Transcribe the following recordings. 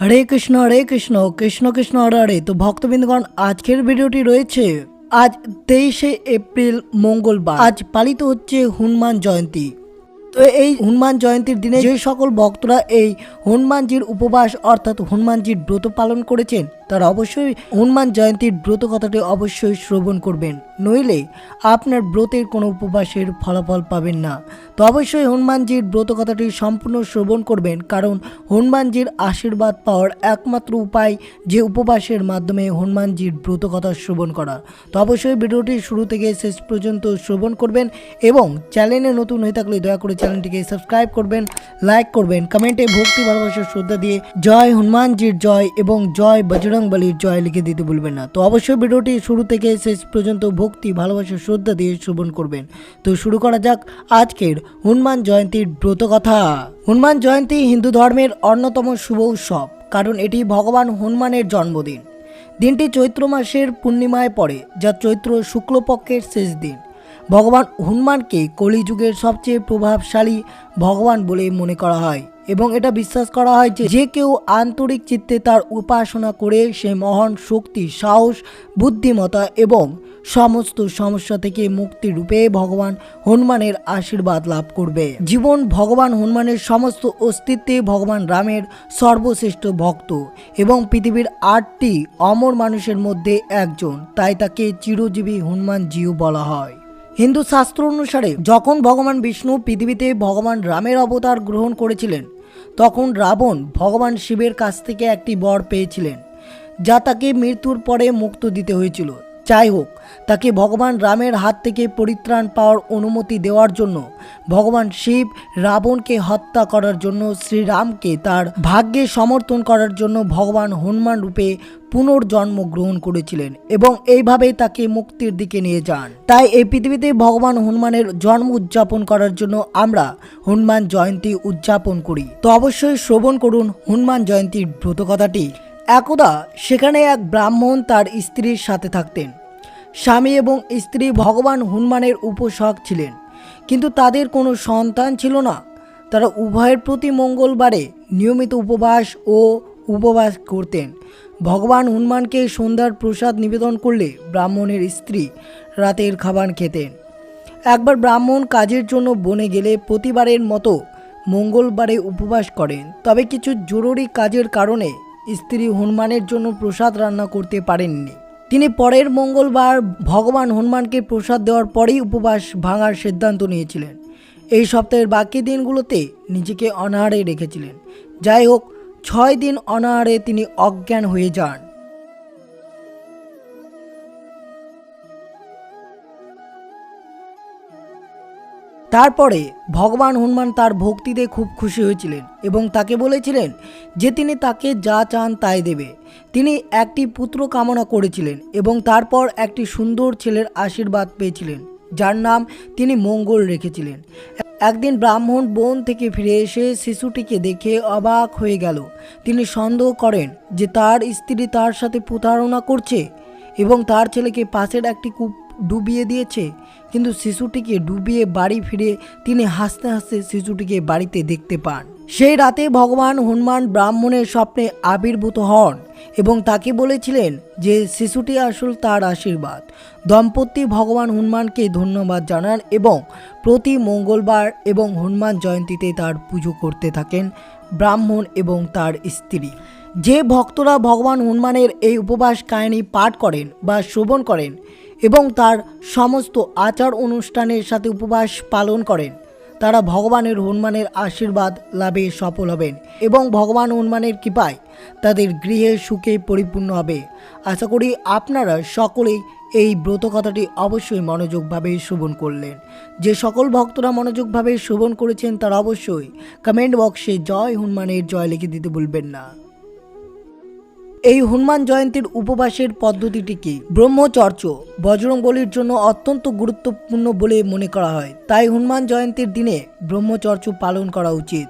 হরে কৃষ্ণ হরে কৃষ্ণ কৃষ্ণ কৃষ্ণ, হরে হরে। তো ভক্তবৃন্দগণ, আজকের ভিডিওটি রয়েছে আজ তেইশে এপ্রিল মঙ্গলবার। আজ পালিত হচ্ছে হনুমান জয়ন্তী। তো এই হনুমান জয়ন্তীর দিনে যে সকল ভক্তরা এই হনুমানজির উপবাস অর্থাৎ হনুমানজির ব্রত পালন করেছেন তারা অবশ্যই হনুমান জয়ন্তীর ব্রত কথাটি অবশ্যই শ্রবণ করবেন। নইলে আপনার ব্রতের কোনো উপবাসের ফলাফল পাবেন না। তো অবশ্যই হনুমানজির ব্রত কথাটি সম্পূর্ণ শ্রবণ করবেন, কারণ হনুমানজির আশীর্বাদ পাওয়ার একমাত্র উপায় যে উপবাসের মাধ্যমে হনুমানজির ব্রত কথা শ্রবণ করা। তো অবশ্যই ভিডিওটি শুরু থেকে শেষ পর্যন্ত শ্রবণ করবেন এবং চ্যানেলে নতুন হয়ে থাকলে দয়া করে চ্যানেলটিকে সাবস্ক্রাইব করবেন, লাইক করবেন, কমেন্টে ভক্তি ভালোবাসার শ্রদ্ধা দিয়ে জয় হনুমানজির জয় এবং জয় বজরং বলির জয় লিখে দিতে ভুলবেন না। তো অবশ্যই ভিডিওটি শুরু থেকে শেষ পর্যন্ত ভক্তি, ভালোবাসা, শ্রদ্ধা দিয়ে শ্রবণ করবেন। তো শুরু করা যাক আজকের হনুমান জয়ন্তীর ব্রত কথা। হনুমান জয়ন্তী হিন্দু ধর্মের অন্যতম শুভ উৎসব, কারণ এটি ভগবান হনুমানের জন্মদিন। দিনটি চৈত্র মাসের পূর্ণিমায় পড়ে, যা চৈত্র শুক্লপক্ষের শেষ দিন। ভগবান হনুমানকে কলিযুগের সবচেয়ে প্রভাবশালী ভগবান বলে মনে করা হয় এবং এটা বিশ্বাস করা হয় যে যে কেউ আন্তরিক চিত্তে তার উপাসনা করে সে মহান শক্তি, সাহস, বুদ্ধিমত্তা এবং সমস্ত সমস্যা থেকে মুক্তি রূপে ভগবান হনুমানের আশীর্বাদ লাভ করবে। জীবন ভগবান হনুমানের সমস্ত অস্তিত্বে ভগবান রামের সর্বশ্রেষ্ঠ ভক্ত এবং পৃথিবীর আটটি অমর মানুষের মধ্যে একজন, তাই তাকে চিরজীবী হনুমান জিও বলা হয়। হিন্দু শাস্ত্র অনুসারে যখন ভগবান বিষ্ণু পৃথিবীতে ভগবান রামের অবতার গ্রহণ করেছিলেন, তখন রাবণ ভগবান শিবের কাছ থেকে একটি বর পেয়েছিলেন, যা তাকে মৃত্যুর পরে মুক্ত দিতে হয়েছিল। যাই হোক, তাকে ভগবান রামের হাত থেকে পরিত্রাণ পাওয়ার অনুমতি দেওয়ার জন্য, ভগবান শিব রাবণকে হত্যা করার জন্য শ্রীরামকে তার ভাগ্যে সমর্থন করার জন্য ভগবান হনুমান রূপে পুনর্জন্ম গ্রহণ করেছিলেন এবং এইভাবেই তাকে মুক্তির দিকে নিয়ে যান। তাই এই পৃথিবীতে ভগবান হনুমানের জন্ম উদযাপন করার জন্য আমরা হনুমান জয়ন্তী উদযাপন করি। তো অবশ্যই শ্রবণ করুন হনুমান জয়ন্তীর ব্রত কথাটি একদা সেখানে এক ব্রাহ্মণ তার স্ত্রীর সাথে থাকতেন। স্বামী এবং স্ত্রী ভগবান হনুমানের উপাসক ছিলেন। কিন্তু তাদের কোনো সন্তান ছিল না। তারা উভয়ের প্রতি মঙ্গলবারে নিয়মিত উপবাস ও উপবাস করতেন। ভগবান হনুমানকে সন্ধ্যার প্রসাদ নিবেদন করলে ব্রাহ্মণের স্ত্রী রাতের খাবার খেতেন। একবার ব্রাহ্মণ কাজের জন্য বনে গেলে প্রতিবারের মতো মঙ্গলবারে উপবাস করেন। তবে কিছু জরুরি কাজের কারণে স্ত্রী হনুমানের জন্য প্রসাদ রান্না করতে পারেননি। তিনি পরের মঙ্গলবার ভগবান হনুমানকে প্রসাদ দেওয়ার পরেই উপবাস ভাঙার সিদ্ধান্ত নিয়েছিলেন। এই সপ্তাহের বাকি দিনগুলোতে নিজেকে অনাহারে রেখেছিলেন। যাই হোক, ছয় দিন অনাহারে তিনি অজ্ঞান হয়ে যান। তারপরে ভগবান হনুমান তার ভক্তিতে খুব খুশি হয়েছিলেন এবং তাকে বলেছিলেন যে তিনি তাকে যা চান তাই দেবে। তিনি একটি পুত্র কামনা করেছিলেন এবং তারপর একটি সুন্দর ছেলের আশীর্বাদ পেয়েছিলেন, যার নাম তিনি মঙ্গল রেখেছিলেন। একদিন ব্রাহ্মণ বন থেকে ফিরে এসে শিশুটিকে দেখে অবাক হয়ে গেল। তিনি সন্দেহ করেন যে তার স্ত্রী তার সাথে প্রতারণা করছে এবং তার ছেলেকে পাশের একটি কূপ ডুবিয়ে দিয়েছে। কিন্তু শিশুটিকে ডুবিয়ে বাড়ি ফিরে তিনি হাসতে হাসতে শিশুটিকে বাড়িতে দেখতে পান। সেই রাতে ভগবান হনুমান ব্রাহ্মণের স্বপ্নে আবির্ভূত হন এবং তাকে বলেছিলেন যে শিশুটি আসল তার আশীর্বাদ। দম্পতি ভগবান হনুমানকে ধন্যবাদ জানান এবং প্রতি মঙ্গলবার এবং হনুমান জয়ন্তীতে তার পুজো করতে থাকেন ব্রাহ্মণ এবং তার স্ত্রী। যে ভক্তরা ভগবান হনুমানের এই উপবাস কাহিনী পাঠ করেন বা শ্রবণ করেন এবং তার সমস্ত আচার অনুষ্ঠানের সাথে উপবাস পালন করেন। তারা ভগবানের হনুমানের আশীর্বাদ লাভে সফল হবেন এবং ভগবান হনুমানের কৃপায় তাদের গৃহে সুখে পরিপূর্ণ হবে। আশা করি আপনারা সকলেই এই ব্রত কথাটি অবশ্যই মনোযোগভাবে শ্রবণ করলেন। যে সকল ভক্তরা মনোযোগভাবে শ্রবণ করেছেন তারা অবশ্যই কমেন্ট বক্সে জয় হনুমানের জয় লিখে দিতে ভুলবেন না। এই হনুমান জয়ন্তীর উপবাসের পদ্ধতিটি কি? ব্রহ্মচর্য বজরঙ্গলির জন্য অত্যন্ত গুরুত্বপূর্ণ বলে মনে করা হয়। তাই হনুমান জয়ন্তীর দিনে ব্রহ্মচর্চ পালন করা উচিত।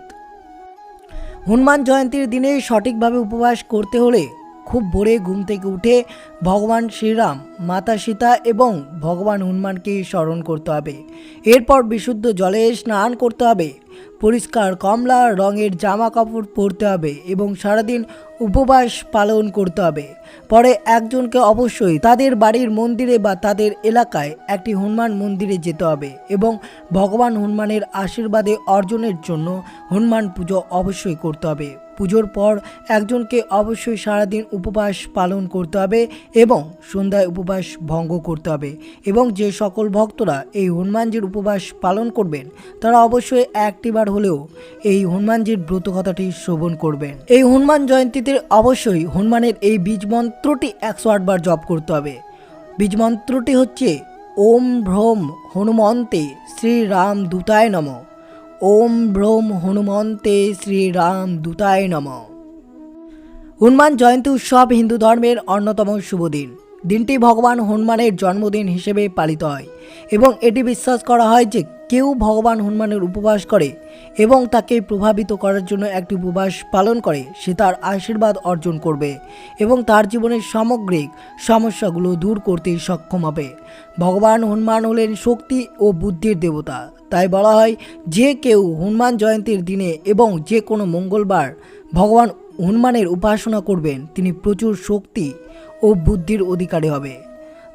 হনুমান জয়ন্তীর দিনে সঠিকভাবে উপবাস করতে হলে খুব ভোরে ঘুম থেকে উঠে ভগবান শ্রীরাম, মাতা সীতা এবং ভগবান হনুমানকে স্মরণ করতে হবে। এরপর বিশুদ্ধ জলে স্নান করতে হবে। পরিষ্কার কমলা রঙের জামা কাপড় পরতে হবে এবং সারাদিন উপবাস পালন করতে হবে। পরে একজনকে অবশ্যই তাদের বাড়ির মন্দিরে বা তাদের এলাকায় একটি হনুমান মন্দিরে যেতে হবে এবং ভগবান হনুমানের আশীর্বাদে অর্জনের জন্য হনুমান পুজো অবশ্যই করতে হবে। পুজোর পর একজনকে অবশ্যই সারাদিন উপবাস পালন করতে হবে এবং সন্ধ্যায় উপবাস ভঙ্গ করতে হবে। এবং যে সকল ভক্তরা এই হনুমানজির উপবাস পালন করবেন, তারা অবশ্যই একটিবার হলেও এই হনুমানজির ব্রত কথাটি শ্রবণ করবেন। এই হনুমান জয়ন্তীতে অবশ্যই হনুমানের এই বীজ মন্ত্রটি একশো আটবার জপ করতে হবে। বীজ মন্ত্রটি হচ্ছে, ওম ভ্রম হনুমন্তে শ্রীরাম দূতায় নম। ওম ভ্রম হনুমন্তে শ্রীরাম দূতায় নম। হনুমান জয়ন্তী উৎসব হিন্দু ধর্মের অন্যতম শুভ দিন। দিনটি ভগবান হনুমানের জন্মদিন হিসেবে পালিত হয় এবং এটি বিশ্বাস করা হয় যে কেউ ভগবান হনুমানের উপবাস করে এবং তাকে প্রভাবিত করার জন্য একটি উপবাস পালন করে, সে তার আশীর্বাদ অর্জন করবে এবং তার জীবনের সামগ্রিক সমস্যাগুলো দূর করতে সক্ষম হবে। ভগবান হনুমান হলেন শক্তি ও বুদ্ধির দেবতা। তাই বলা হয়, যে কেউ হনুমান জয়ন্তীর দিনে এবং যে কোনো মঙ্গলবার ভগবান হনুমানের উপাসনা করবেন, তিনি প্রচুর শক্তি ও বুদ্ধির অধিকারী হবে।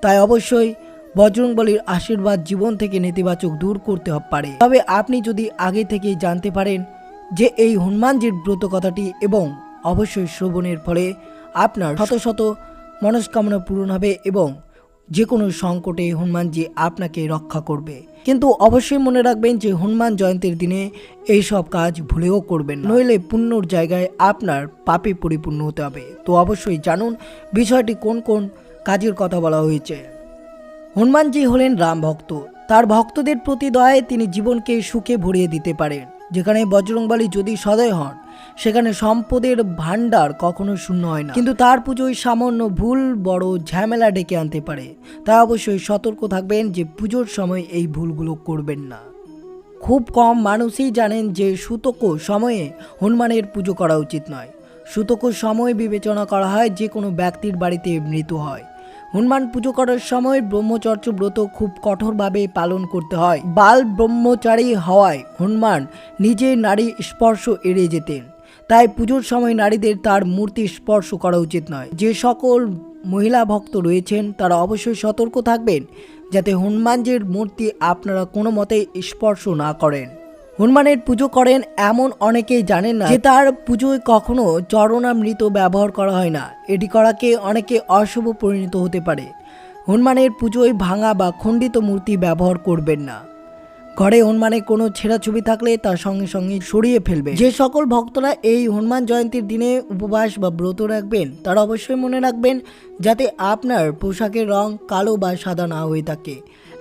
তাই অবশ্যই বজরংবলীর আশীর্বাদ জীবন থেকে নেতিবাচক দূর করতে পারে। তবে আপনি যদি আগে থেকেই জানতে পারেন যে এই হনুমানজির ব্রত কথাটি এবং অবশ্যই শ্রবণের ফলে আপনার শত শত মনস্কামনা পূরণ হবে এবং যে কোনো সংকটে হনুমানজি আপনাকে রক্ষা করবে। কিন্তু অবশ্যই মনে রাখবেন যে হনুমান জয়ন্তীর দিনে এই সব কাজ ভুলেও করবেন নইলে পুণ্যর জায়গায় আপনার পাপে পরিপূর্ণ হতে হবে। তো অবশ্যই জানুন বিষয়টি কোন কোন কাজের কথা বলা হয়েছে। হনুমানজি হলেন রাম ভক্ত। তার ভক্তদের প্রতি দয়ায় তিনি জীবনকে সুখে ভরিয়ে দিতে পারেন। যেখানে বজরংবলী যদি সদয় হন সেখানে সম্পদের ভাণ্ডার কখনো শূন্য হয় না। কিন্তু তার পুজোয় সামান্য ভুল বড় ঝামেলা ডেকে আনতে পারে। তাই অবশ্যই সতর্ক থাকবেন যে পুজোর সময় এই ভুলগুলো করবেন না। খুব কম মানুষই জানেন যে সুতক সময়ে হনুমানের পুজো করা উচিত নয়। সুতক সময় বিবেচনা করা হয় যে কোনো ব্যক্তির বাড়িতে মৃত্যু হয়। হনুমান পুজো করার সময় ব্রহ্মচর্য ব্রত খুব কঠোরভাবে পালন করতে হয়। বাল ব্রহ্মচারী হওয়ায় হনুমান নিজে নারী স্পর্শ এড়িয়ে যেতেন। তাই পুজোর সময় নারীদের তার মূর্তি স্পর্শ করা উচিত নয়। যে সকল মহিলা ভক্ত রয়েছেন, তারা অবশ্যই সতর্ক থাকবেন, যাতে হনুমানজির মূর্তি আপনারা কোনো মতেই স্পর্শ না করেন। হনুমানের পুজো করেন এমন অনেকেই জানেন না যে তার পুজোয় কখনো চরণামৃত ব্যবহার করা হয় না। এটি করাকে অনেকে অশুভ পরিণত হতে পারে। হনুমানের পুজোয় ভাঙা বা খণ্ডিত মূর্তি ব্যবহার করবেন না। ঘরে হনুমানের কোনো ছেঁড়া ছবি থাকলে তার সঙ্গে সঙ্গে সরিয়ে ফেলবে যে সকল ভক্তরা এই হনুমান জয়ন্তীর দিনে উপবাস বা ব্রত রাখবেন, তারা অবশ্যই মনে রাখবেন যাতে আপনার পোশাকের রং কালো বা সাদা না হয়ে থাকে।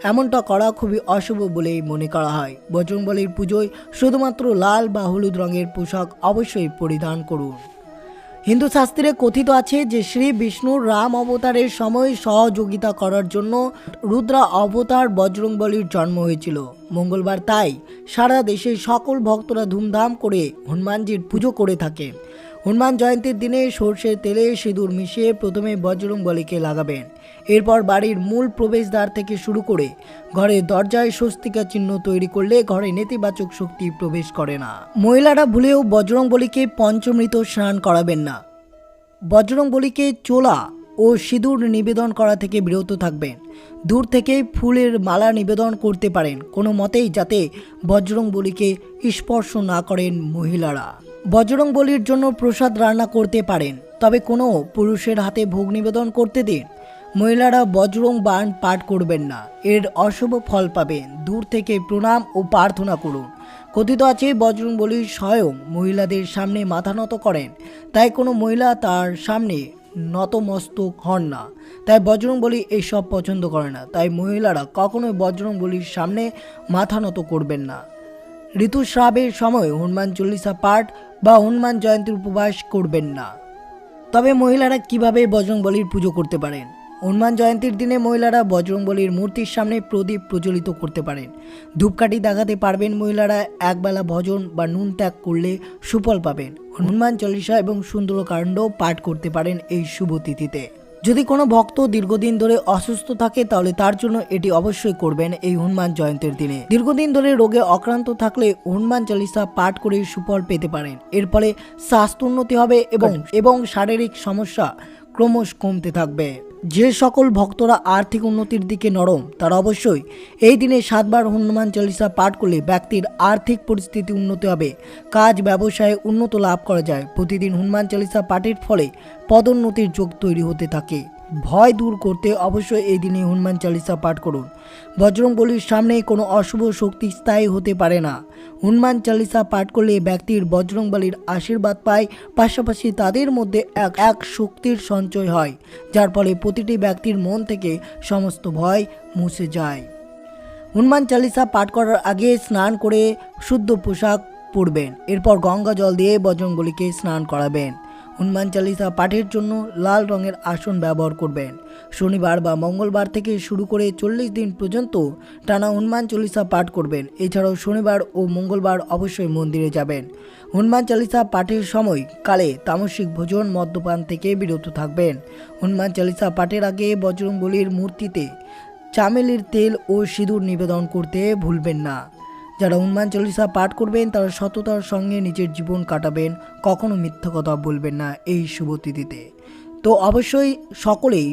এমনটা করা খুবই অশুভ বলেই মনে করা হয়। বজরংবলীর পুজোয় শুধুমাত্র লাল বা হলুদ রঙের পোশাক অবশ্যই পরিধান করুন। হিন্দু শাস্ত্রে কথিত আছে যে শ্রী বিষ্ণুর রাম অবতারের সময় সহযোগিতা করার জন্য রুদ্রা অবতার বজরংবলীর জন্ম হয়েছিল। মঙ্গলবার তাই সারা দেশে সকল ভক্তরা ধুমধাম করে হনুমানজির পুজো করে থাকে হনুমান জয়ন্তীর দিনে সর্ষের তেলে সিঁদুর মিশিয়ে প্রথমে বজরংবলীকে লাগাবেন। এরপর বাড়ির মূল প্রবেশদ্বার থেকে শুরু করে ঘরের দরজায় স্বস্তিকা চিহ্ন তৈরি করলে ঘরে নেতিবাচক শক্তি প্রবেশ করে না। মহিলারা ভুলেও বজরংবলীকে পঞ্চমৃত স্নান করাবেন না। বজরংবলীকে চোলা ও সিঁদুর নিবেদন করা থেকে বিরত থাকবেন। দূর থেকে ফুলের মালা নিবেদন করতে পারেন। কোনো মতেই যাতে বজরংবলীকে স্পর্শ না করেন মহিলারা। বজরংবলীর জন্য প্রসাদ রান্না করতে পারেন, তবে কোনো পুরুষের হাতে ভোগ নিবেদন করতে দিন। মহিলারা বজরং বাণ পাঠ করবেন না। এর অশুভ ফল পাবেন। দূর থেকে প্রণাম ও প্রার্থনা করুন। কথিত আছে, বজরংবলী স্বয়ং মহিলাদের সামনে মাথা নত করেন। তাই কোনো মহিলা তার সামনে নতমস্তক হন না। তাই বজরংবলী এইসব পছন্দ করে না। তাই মহিলারা কখনোই বজরংবলীর সামনে মাথা নত করবেন না। ঋতুস্রাবের সময় হনুমান চল্লিশা পাঠ বা হনুমান জয়ন্তীর উপবাস করবেন না। তবে মহিলারা কীভাবে বজরংবলীর পুজো করতে পারেন? হনুমান জয়ন্তীর দিনে মহিলারা বজরংবলীর মূর্তির সামনে প্রদীপ প্রজ্বলিত করতে পারেন। ধূপকাঠি দেখাতে পারবেন মহিলারা, একবেলা ভজন বা নুন ত্যাগ করলে সুফল পাবেন। হনুমান চল্লিশা এবং সুন্দর কাণ্ড পাঠ করতে পারেন এই শুভ তিথিতে। যদি কোনো ভক্ত দীর্ঘদিন ধরে অসুস্থ থাকে তাহলে তার জন্য এটি অবশ্যই করবেন এই হনুমান জয়ন্তীর দিনে। দীর্ঘদিন ধরে রোগে আক্রান্ত থাকলে হনুমান চালিসা পাঠ করে সুফল পেতে পারেন। এর ফলে স্বাস্থ্য উন্নতি হবে এবং এবং শারীরিক সমস্যা ক্রমশ কমতে থাকবে। যে সকল ভক্তরা আর্থিক উন্নতির দিকে নরম, তারা অবশ্যই এই দিনে সাতবার হনুমান চালিসা পাঠ করলে ব্যক্তির আর্থিক পরিস্থিতি উন্নতি হবে। কাজ, ব্যবসায় উন্নত লাভ করা যায়। প্রতিদিন হনুমান চালিসা পাঠের ফলে পদোন্নতির যোগ তৈরি হতে থাকে। ভয় দূর করতে অবশ্যই এই দিনে হনুমান চালিসা পাঠ করুন। বজরংবলির সামনে কোনো অশুভ শক্তি স্থায়ী হতে পারে না। হনুমান চালিসা পাঠ করলে ব্যক্তির বজরংবলির আশীর্বাদ পায়, পাশাপাশি তাদের মধ্যে এক এক শক্তির সঞ্চয় হয়, যার ফলে প্রতিটি ব্যক্তির মন থেকে সমস্ত ভয় মুছে যায়। হনুমান চালিসা পাঠ করার আগে স্নান করে শুদ্ধ পোশাক পরবেন। এরপর গঙ্গা জল দিয়ে বজরংবলীকে স্নান করাবেন। হনুমান চালিসা পাঠের জন্য লাল রঙের আসন ব্যবহার করবেন। শনিবার বা মঙ্গলবার থেকে শুরু করে চল্লিশ দিন পর্যন্ত টানা হনুমান চালিসা পাঠ করবেন। এছাড়াও শনিবার ও মঙ্গলবার অবশ্যই মন্দিরে যাবেন। হনুমান চালিসা পাঠের সময় কালে তামসিক ভোজন মদ্যপান থেকে বিরত থাকবেন। হনুমান চালিসা পাঠের আগে বজরংবলীর মূর্তিতে চামেলির তেল ও সিঁদুর নিবেদন করতে ভুলবেন না। যারা হনুমান চল্লিশা পাঠ করবেন, তারা সততার সঙ্গে নিজের জীবন কাটাবেন, কখনো মিথ্যা কথা বলবেন না এই শুভ তিথিতে। তো অবশ্যই সকলেই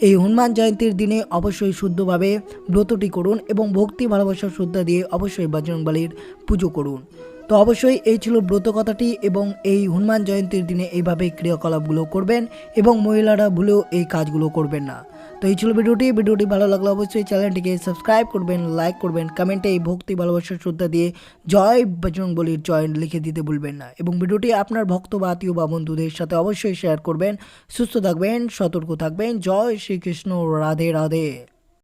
এই হনুমান জয়ন্তীর দিনে অবশ্যই শুদ্ধভাবে ব্রতটি করুন এবং ভক্তি, ভালোবাসা, শ্রদ্ধা দিয়ে অবশ্যই বজরংবলীর পুজো করুন। তো অবশ্যই এই ছিল ব্রত কথাটি এবং এই হনুমান জয়ন্তীর দিনে এইভাবে ক্রিয়াকলাপগুলো করবেন এবং মহিলারা ভুলেও এই কাজগুলো করবেন না। তো এই ছিল ভিডিওটি। ভিডিওটি ভালো লাগলে অবশ্যই চ্যানেলটিকে সাবস্ক্রাইব করবেন, লাইক করবেন, কমেন্টে এই ভক্তি ভালোবাসার শ্রদ্ধা দিয়ে জয় বজরংবলির জয় লিখে দিতে ভুলবেন না। এবং ভিডিওটি আপনার ভক্ত বা আত্মীয় বা বন্ধুদের সাথে অবশ্যই শেয়ার করবেন। সুস্থ থাকবেন, সতর্ক থাকবেন। জয় শ্রীকৃষ্ণ, রাধে রাধে।